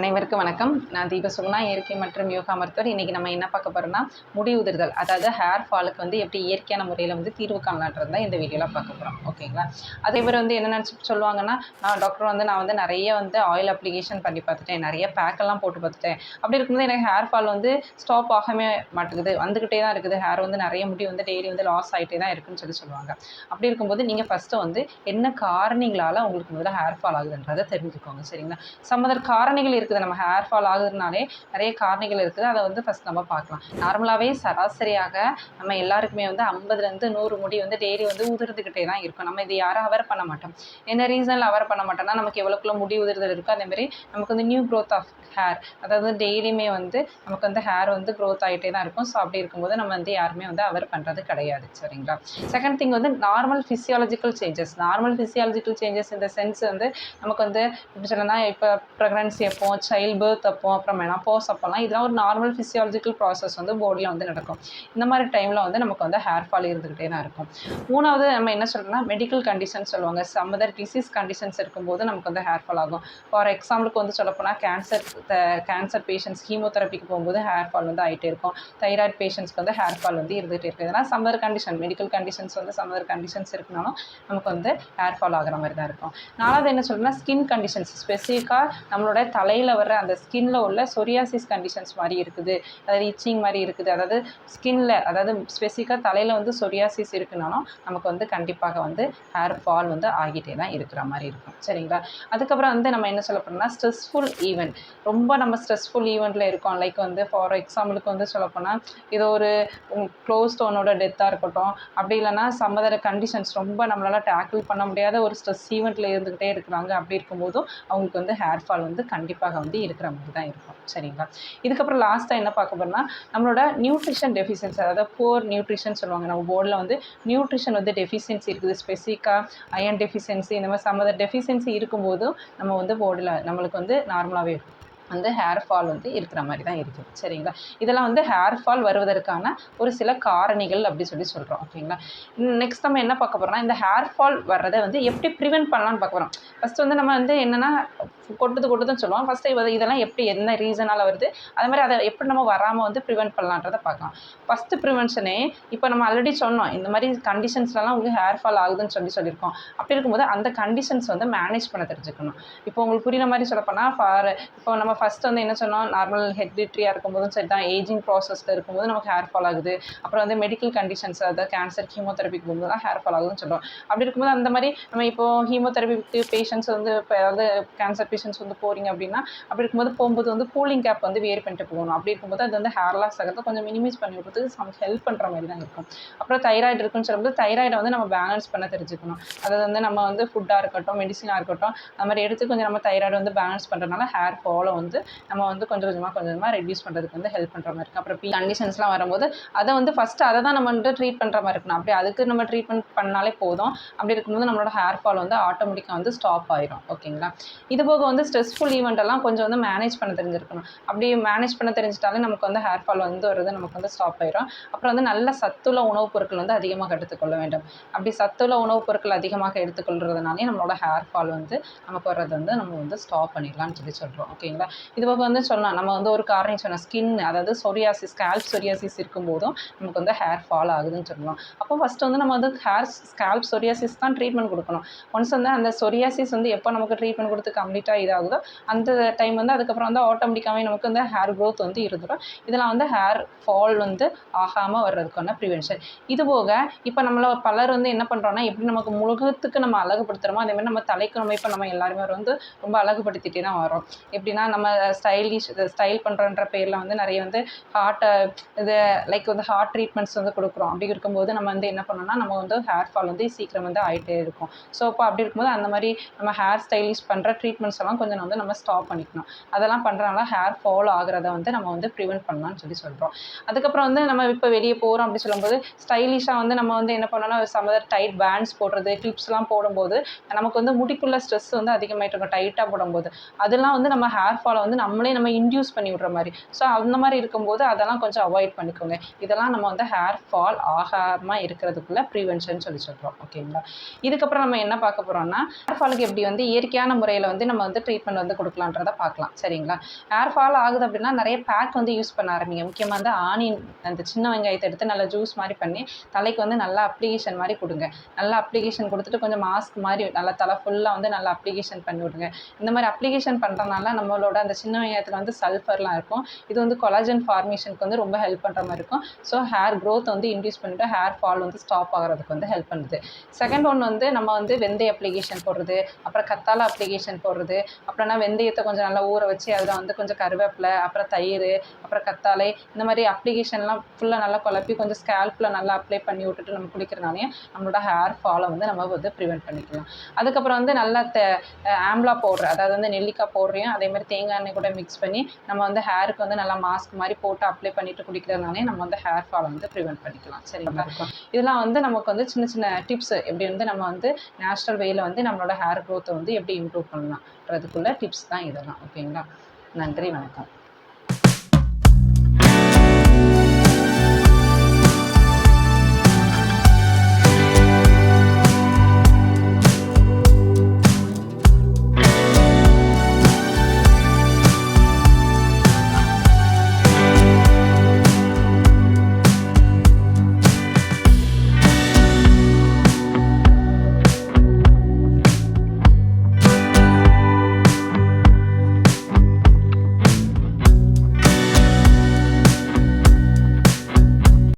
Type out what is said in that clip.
அனைவருக்கும் வணக்கம். நான் தீப சுகுணா இயற்கை மற்றும் யோகா மருத்துவர். இன்றைக்கி நம்ம என்ன பார்க்க போகிறோம்னா முடி உதிர்தல் அதாவது ஹேர் ஃபாலுக்கு வந்து எப்படி இயற்கையான முறையில் வந்து தீர்வு காணலான்றது தான் இந்த வீடியோவில் பார்க்க போகிறோம் ஓகேங்களா அதே மாதிரி வந்து என்ன நினச்சி சொல்லுவாங்கன்னா நான் டாக்டர் வந்து நான் வந்து நிறைய வந்து ஆயில் அப்ளிகேஷன் பண்ணி பார்த்துட்டேன். நிறைய பேக்கெல்லாம் போட்டு பார்த்துட்டேன். அப்படி இருக்கும்போது எனக்கு ஹேர் ஃபால் வந்து ஸ்டாப் ஆகவே மாட்டேங்குது. வந்துக்கிட்டே தான் இருக்குது. ஹேர் வந்து நிறைய முடி வந்து டெய்லி வந்து லாஸ் ஆகிட்டே தான் இருக்குன்னு சொல்லி சொல்லுவாங்க. அப்படி இருக்கும்போது நீங்கள் ஃபஸ்ட்டு வந்து என்ன காரணிகளால் உங்களுக்கு முதல்ல ஹேர் ஃபால் ஆகுதுன்றதை தெரிஞ்சுக்கோங்க. சரிங்களா? சம்மதர் காரணிகள் இருக்குது. நம்ம ஹேர் ஃபால் ஆகுதுனாலே நிறைய காரணிகள் இருக்குது. அதை வந்து ஃபஸ்ட் நம்ம பார்க்கலாம். நார்மலாகவே சராசரியாக நம்ம எல்லாருக்குமே வந்து ஐம்பதுலேருந்து நூறு முடி வந்து டெய்லி வந்து உதிர்ந்துக்கிட்டே தான் இருக்கும். நம்ம இது யாரும் அவர் பண்ண மாட்டோம். என்ன ரீசனில் அவர் பண்ண மாட்டோம்னா நமக்கு எவ்வளோக்குள்ள முடி உதிர்தல் இருக்கோ அதேமாரி நமக்கு வந்து நியூ க்ரோத் ஆஃப் ஹேர் அதாவது டெய்லியுமே வந்து நமக்கு வந்து ஹேர் வந்து க்ரோத் ஆகிட்டே தான் இருக்கும். ஸோ அப்படி இருக்கும்போது நம்ம வந்து யாருமே வந்து அவர் பண்ணுறது கிடையாது. சரிங்களா? செகண்ட் திங் வந்து normal physiological changes normal physiological changes இந்த சென்ஸ் வந்து நமக்கு வந்து எப்படி சொல்லணும்னா இப்போ ப்ரெக்னன்சி அப்போ சைல்ட் பர்த் அப்போ அப்புறம் மெனாபோஸ் அப்போல்லாம் இதெல்லாம் ஒரு நார்மல் ஃபிசியாலஜிக்கல் ப்ராசஸ் வந்து பாடியில் வந்து நடக்கும். இந்த மாதிரி டைமில் வந்து நமக்கு வந்து ஹேர் ஃபால் இருந்துக்கிட்டே தான் இருக்கும். மூணாவது நம்ம என்ன சொல்கிறோம்னா மெடிக்கல் கண்டிஷன் சொல்லுவாங்க. சம் அதர் டிசீஸ் கண்டிஷன்ஸ் இருக்கும்போது நமக்கு வந்து ஹேர் ஃபால் ஆகும். ஃபார் எக்ஸாம்பிளுக்கு வந்து சொல்லப்போனால் கேன்சர் கேன்சர் பேஷண்ட்ஸ் ஹீமோதெரப்பிக்கு போகும்போது ஹேர் ஃபால் வந்து ஆகிட்டே இருக்கும். தைராய்டு பேஷண்ட்ஸ்க்கு வந்து ஹேர் ஃபால் வந்து இருந்துகிட்டே இருக்குது இதெல்லாம் some other condition medical conditions வந்து சம் அதர் கண்டிஷன்ஸ் இருக்குனாலும் நமக்கு வந்து ஹேர் ஃபால் ஆகிற மாதிரி தான் இருக்கும். நாலாவது என்ன சொல்லணும்னா ஸ்கின் கண்டிஷன்ஸ் ஸ்பெசிஃபிக்காக நம்மளோட தலையில் வர்ற அந்த ஸ்கின்ல உள்ள சொரியாசிஸ் கண்டிஷன்ஸ் மாதிரி இருக்குது. அதாவது இச்சிங் மாதிரி இருக்குது. அதாவது ஸ்கின்ல அதாவது ஸ்பெசிஃபிக்காக தலையில் வந்து சொரியாசிஸ் இருக்குனாலும் நமக்கு வந்து கண்டிப்பாக வந்து ஹேர் ஃபால் வந்து ஆகிட்டே தான் இருக்கிற மாதிரி இருக்கும். சரிங்களா? அதுக்கப்புறம் வந்து நம்ம என்ன சொல்ல போகிறோம்னா ஸ்ட்ரெஸ்ஃபுல் ஈவெண்ட் ரொம்ப நம்ம ஸ்ட்ரெஸ்ஃபுல் ஈவெண்ட்டில் இருக்கோம். லைக் வந்து ஃபார் எக்ஸாம்பிளுக்கு வந்து சொல்லப்போனால் இது ஒரு க்ளோஸ் டோனோட டெத்தாக இருக்கட்டும். அப்படி இல்லைன்னா சம்மதர கண்டிஷன்ஸ் ரொம்ப நம்மளால் டேக்கிள் பண்ண முடியாத ஒரு ஸ்ட்ரெஸ் ஈவெண்ட்டில் இருந்துக்கிட்டே இருக்கிறாங்க. அப்படி இருக்கும்போதும் அவங்களுக்கு வந்து ஹேர் ஃபால் வந்து கண்டிப்பாக வந்து இருக்கிற மாதிரி தான் இருக்கும். சரிங்களா? இதுக்கப்புறம் லாஸ்ட்டாக என்ன பார்க்க போகிறோம்னா நம்மளோட நியூட்ரிஷன் டெஃபிஷியன்சி அதாவது போர் நியூட்ரிஷன் சொல்லுவாங்க. நம்ம போர்டில் வந்து நியூட்ரிஷன் வந்து டெஃபிஷியன்சி இருக்குது. ஸ்பெசிஃபிக்காக அயன் டெஃபிஷியன்சி இந்த மாதிரி சம்மத டெஃபிஷியன்சி இருக்கும்போதும் நம்ம வந்து போர்டில் நம்மளுக்கு வந்து நார்மலாகவே இருக்கும். வந்து ஹேர் ஃபால் வந்து இருக்கிற மாதிரி தான் இருக்குது சரிங்களா? இதெல்லாம் வந்து ஹேர் ஃபால் வருவதற்கான ஒரு சில காரணிகள் அப்படி சொல்லி சொல்கிறோம் ஓகேங்களா? நெக்ஸ்ட் நம்ம என்ன பார்க்க போகிறோம்னா இந்த ஹேர் ஃபால் வர்றதை வந்து எப்படி ப்ரிவென்ட் பண்ணலாம்னு பார்க்க போகிறோம் ஃபஸ்ட்டு வந்து நம்ம வந்து என்னென்னா கொட்டுது கொட்டுதுன்னு சொல்லுவோம். ஃபஸ்ட்டு இதெல்லாம் எப்படி என்ன ரீசனால் வருது? அது மாதிரி அதை எப்படி நம்ம வராமல் வந்து ப்ரிவென்ட் பண்ணலான்றதை பார்க்கலாம். ஃபஸ்ட்டு ப்ரிவென்ஷனே இப்போ நம்ம ஆல்ரெடி சொன்னோம். இந்த மாதிரி கண்டிஷன்ஸ்லாம் உங்களுக்கு ஹேர் ஃபால் ஆகுதுன்னு சொல்லி சொல்லியிருக்கோம். அப்படி இருக்கும்போது அந்த கண்டிஷன்ஸ் வந்து மேனேஜ் பண்ண தெரிஞ்சுக்கணும். இப்போ உங்களுக்கு புரியுற மாதிரி சொல்லப்போனால் ஃபார் இப்போ நம்ம ஃபஸ்ட் வந்து என்ன சொன்னோம் நார்மல் ஹெரிடிட்ரியாக இருக்கும்போதும் சரி தான் ஏஜிங் ப்ராசஸில் இருக்கும்போது நமக்கு ஹேர் ஃபால் ஆகுது. அப்புறம் வந்து மெடிக்கல் கண்டிஷன்ஸ் அதாவது கேன்சர் கீமோதெரபிக்கு போகும்போது தான் ஹேர் ஃபால் ஆகுதுன்னு சொல்கிறோம் அப்படி இருக்கும்போது அந்த மாதிரி நம்ம இப்போ ஹீமோதெரபிக்கு பேஷண்ட்ஸ் வந்து இப்போ அதாவது கேன்சர் பேஷண்ட்ஸ் வந்து போகிறீங்க அப்படின்னா அப்படி இருக்கும்போது போகும்போது வந்து கூலிங் கேப் வந்து வேர் பண்ணிட்டு போகணும். அப்படி இருக்கும்போது அது வந்து ஹேர் லாஸ் ஆகிறத கொஞ்சம் மினிமைஸ் பண்ணி விடுறதுக்கு சம் ஹெல்ப் பண்ணுற மாதிரி தான் இருக்கும். அப்புறம் தைராய்டு இருக்குன்னு சொல்லும்போது தைராய்டை வந்து நம்ம பேலன்ஸ் பண்ண தெரிஞ்சுக்கணும். அதாவது வந்து நம்ம வந்து ஃபுட்டாக இருக்கட்டும் மெடிசினாக இருக்கட்டும் அந்த மாதிரி எடுத்து கொஞ்சம் நம்ம தைராய்டு வந்து பேலன்ஸ் பண்ணுறதுனால ஹேர் ஃபாலோ வந்து வந்து நம்ம வந்து கொஞ்சம் கொஞ்சமாக கொஞ்சம் கொஞ்சமாக ரெடியூஸ் பண்ணுறதுக்கு வந்து ஹெல்ப் பண்ணுற மாதிரி இருக்கும். அப்புறம் பி கண்டிஷன்ஸ்லாம் வரும்போது அதை வந்து ஃபஸ்ட்டு அதை தான் நம்ம வந்து ட்ரீட் பண்ணுற மாதிரி இருக்கணும். அப்படி அதுக்கு நம்ம ட்ரீட்மெண்ட் பண்ணாலே போதும். அப்படி இருக்கும்போது நம்மளோட ஹேர் ஃபால் வந்து ஆட்டோமேட்டிக்காக வந்து ஸ்டாப் ஆயிரும். ஓகேங்களா இது போக வந்து ஸ்ட்ரெஸ்ஃபுல் ஈவெண்ட் எல்லாம் கொஞ்சம் வந்து மேனேஜ் பண்ண தெரிஞ்சிருக்கணும். அப்படி மேனேஜ் பண்ண தெரிஞ்சிட்டாலே நமக்கு வந்து ஹேர் ஃபால் வந்து வருது நமக்கு வந்து ஸ்டாப் ஆயிரும். அப்புறம் வந்து நல்ல சத்துள்ள உணவுப் பொருட்கள் வந்து அதிகமாக எடுத்துக்கொள்ள வேண்டும். அப்படி சத்துள்ள உணவுப் பொருட்கள் அதிகமாக எடுத்துக்கொள்றதுனாலே நம்மளோட ஹேர் ஃபால் வந்து நமக்கு வர்றது வந்து நம்ம வந்து ஸ்டாப் பண்ணிடலாம்னு சொல்லி சொல்கிறோம் ஓகேங்களா இது போக வந்து சொல்லலாம். நம்ம வந்து ஒரு காரணம் சொன்னோம் ஸ்கின் அதாவது சொரியாசிஸ் ஸ்கேல்ப் சொரியாசிஸ் இருக்கும்போதும் நமக்கு வந்து ஹேர் ஃபால் ஆகுதுன்னு சொல்லலாம் அப்போ ஃபஸ்ட்டு வந்து நம்ம வந்து ஹேர் ஸ்கேல்ப் சொரியாசிஸ் தான் ட்ரீட்மெண்ட் கொடுக்கணும். ஒன்ஸ் வந்து அந்த சொரியாசிஸ் வந்து எப்போ நமக்கு ட்ரீட்மெண்ட் கொடுத்து கம்ப்ளீட்டாக இதாகுதோ அந்த டைம் வந்து அதுக்கப்புறம் வந்து ஆட்டோமேட்டிக்காகவே நமக்கு வந்து ஹேர் க்ரோத் வந்து இருந்துடும் இதெல்லாம் வந்து ஹேர் ஃபால் வந்து ஆகாமல் வர்றதுக்கான ப்ரிவென்ஷன் இது போக இப்போ நம்மள பலர் வந்து என்ன பண்ணுறோன்னா எப்படி நமக்கு முழுகத்துக்கு நம்ம அழகுபடுத்துகிறோமோ அதேமாதிரி நம்ம தலைக்கு நம்ம இப்போ நம்ம எல்லாருமே வந்து ரொம்ப அழகுபடுத்திட்டே தான் வரோம் எப்படின்னா நம்ம ஸ்டைலிஷ் ஸ்டைல் பண்ணுறோன்ற பேரில் வந்து நிறைய வந்து ஹார்ட்டை இது லைக் வந்து ஹார்ட் ட்ரீட்மெண்ட்ஸ் வந்து கொடுக்குறோம். அப்படி இருக்கும்போது நம்ம வந்து என்ன பண்ணோம்னா நம்ம வந்து ஹேர் ஃபால் வந்து சீக்கிரம் வந்து ஆகிட்டே இருக்கும். ஸோ இப்போ அப்படி இருக்கும்போது அந்த மாதிரி நம்ம ஹேர் ஸ்டைலிஷ் பண்ணுற ட்ரீட்மெண்ட்ஸ் எல்லாம் கொஞ்சம் வந்து நம்ம ஸ்டாப் பண்ணிக்கணும். அதெல்லாம் பண்ணுறனால ஹேர் ஃபால் ஆகிறத வந்து நம்ம வந்து ப்ரிவென்ட் பண்ணலாம்னு சொல்லி சொல்கிறோம் அதுக்கப்புறம் வந்து நம்ம இப்போ வெளியே போகிறோம் அப்படி சொல்லும்போது ஸ்டைலிஷாக வந்து நம்ம வந்து என்ன பண்ணோம்னா சமதர் டைட் பேண்ட்ஸ் போடுறது கிளிப்ஸ்லாம் போடும்போது நமக்கு வந்து முடிக்குள்ள ஸ்ட்ரெஸ் வந்து அதிகமாகிட்டு இருக்கும் டைட்டாக போடும்போது. அதெல்லாம் வந்து நம்ம ஹேர் ஃபால் ஃபாலை வந்து நம்மளே நம்ம இன்டியூஸ் பண்ணி விடுற மாதிரி. ஸோ அந்த மாதிரி இருக்கும்போது அதெல்லாம் கொஞ்சம் அவாய்ட் பண்ணிக்கோங்க. இதெல்லாம் நம்ம வந்து ஹேர் ஃபால் ஆகாமல் இருக்கிறதுக்குள்ள ப்ரிவென்ஷன் சொல்லி சொல்கிறோம் ஓகேங்களா இதுக்கப்புறம் நம்ம என்ன பார்க்க போகிறோம்னா ஹேர் ஃபாலுக்கு எப்படி வந்து இயற்கையான முறையில் வந்து நம்ம வந்து ட்ரீட்மெண்ட் வந்து கொடுக்கலான்றதை பார்க்கலாம். சரிங்களா? ஹேர் ஃபால் ஆகுது அப்படின்னா நிறைய பேக் வந்து யூஸ் பண்ண ஆரம்பிங்க. முக்கியமாக வந்து ஆனியன் அந்த சின்ன வெங்காயத்தை எடுத்து நல்லா ஜூஸ் மாதிரி பண்ணி தலைக்கு வந்து நல்லா அப்ளிகேஷன் மாதிரி கொடுங்க. நல்லா அப்ளிகேஷன் கொடுத்துட்டு கொஞ்சம் மாஸ்க் மாதிரி நல்லா தலை ஃபுல்லாக வந்து நல்லா அப்ளிகேஷன் பண்ணி விடுங்க. இந்த மாதிரி அப்ளிகேஷன் பண்ணுறதுனால நம்மளோட அந்த சின்ன வெங்காயத்தில் வந்து சல்ஃபர்லாம் இருக்கும். இது வந்து கொலாஜன் ஃபார்மேஷனுக்கு வந்து ரொம்ப ஹெல்ப் பண்ணுற மாதிரி இருக்கும். ஸோ ஹேர் க்ரோத் வந்து இன்டியூஸ் பண்ணிவிட்டு ஹேர் ஃபால் வந்து ஸ்டாப் ஆகிறதுக்கு வந்து ஹெல்ப் பண்ணுது. செகண்ட் ஒன் வந்து நம்ம வந்து வெந்தய அப்ளிகேஷன் போடுறது அப்புறம் கத்தால அப்ளிகேஷன் போடுறது அப்புறம்னா வெந்தயத்தை கொஞ்சம் நல்லா ஊற வச்சு அதில் வந்து கொஞ்சம் கருவேப்பிலை அப்புறம் தயிர் அப்புறம் கத்தாழை இந்த மாதிரி அப்ளிகேஷன்லாம் ஃபுல்லாக நல்லா குழப்பி கொஞ்சம் ஸ்கேல்பில் நல்லா அப்ளை பண்ணி விட்டுட்டு நம்ம குளிக்கிறனாலையும் நம்மளோட ஹேர் ஃபாலை வந்து நம்ம வந்து ப்ரிவெண்ட் பண்ணிக்கலாம். அதுக்கப்புறம் வந்து நல்லா தே ஆம்லா போடுற அதாவது வந்து நெல்லிக்காய் பவுடரையும் அதே மாதிரி தேங்காய் எண்ணெய் கூட மிக்ஸ் பண்ணி நம்ம வந்து ஹேருக்கு வந்து நல்லா மாஸ்க் மாதிரி போட்டு அப்ளை பண்ணிட்டு குடிக்கிறதுனாலே நம்ம வந்து ஹேர் ஃபாலை வந்து ப்ரிவெண்ட் பண்ணிக்கலாம். சரிங்களா? இதெல்லாம் வந்து நமக்கு வந்து சின்ன சின்ன டிப்ஸ் எப்படி வந்து நம்ம வந்து நேச்சுரல் வேயில் வந்து நம்மளோட ஹேர் க்ரோத்தை வந்து எப்படி இம்ப்ரூவ் பண்ணலாம்ன்றதுக்குள்ள டிப்ஸ் தான் இதெல்லாம். ஓகேங்களா நன்றி வணக்கம்.